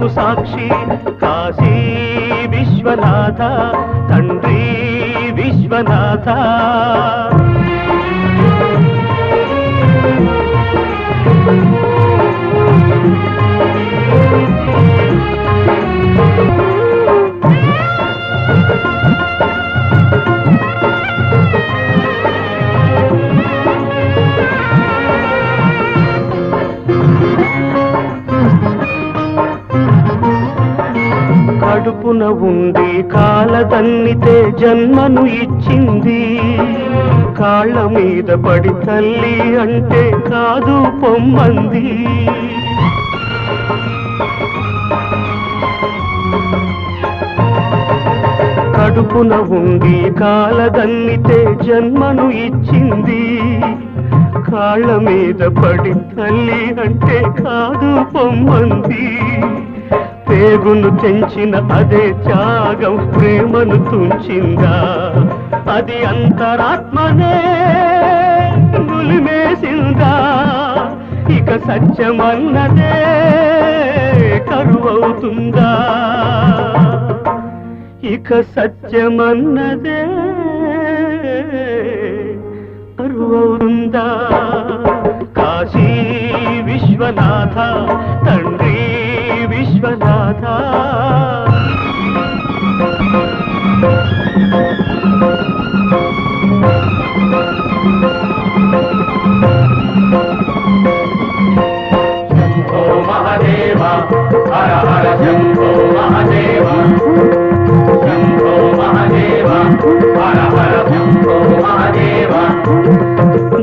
నాకు సాక్షి కాశీ విశ్వనాథ తండ్రి విశ్వనాథ. కడుపున ఉండి కాలదన్నితే జన్మను ఇచ్చింది. కాళ్ళ మీద పడి తల్లి అంటే కాదు పొమ్మంది. కడుపున ఉండి కాలదన్నితే జన్మను ఇచ్చింది. కాళ్ళ మీద పడి తల్లి అంటే కాదు పొమ్మంది. పేగును తెంచిన అదే త్యాగం ప్రేమను తుంచిందా? అది అంతరాత్మనే గులిమేసిందా ఇక సత్యమన్నదే కరువవుతుందా? ఇక సత్యమన్నదే కరువవుతుందా? కాశీ విశ్వనాథ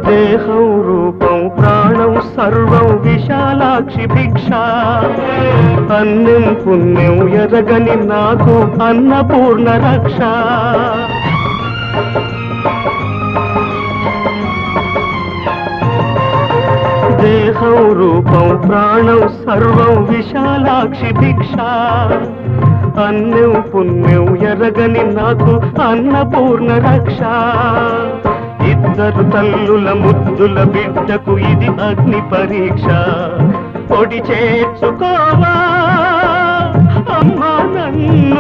దేహం రూపం ప్రాణం సర్వం విశాలాక్షి భిక్ష. అన్నం పుణ్యం ఎరగని నాకు అన్నపూర్ణ రక్ష. దేహం రూపం ప్రాణం సర్వం విశాలాక్షి భిక్ష. అన్నం పుణ్యం ఎరగని నాకు అన్నపూర్ణ రక్ష. ఇద్దరు తల్లుల ముద్దుల బిడ్డకు ఇది అగ్ని పరీక్ష. పొడి చేర్చుకోవా? అమ్మా నన్ను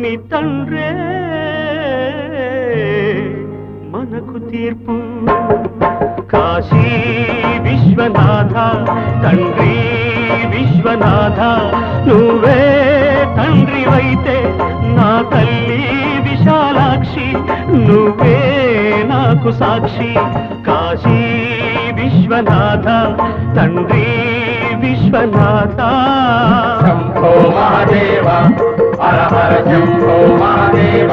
స్వామి తండ్రే మనకు తీర్పు. కాశీ విశ్వనాథ తండ్రి విశ్వనాథ నువ్వే తండ్రివైతే నా తల్లి విశాలాక్షి నువ్వే నాకు సాక్షి. కాశీ విశ్వనాథ తండ్రి విశ్వనాథ. హర హర శంభో మహదేవ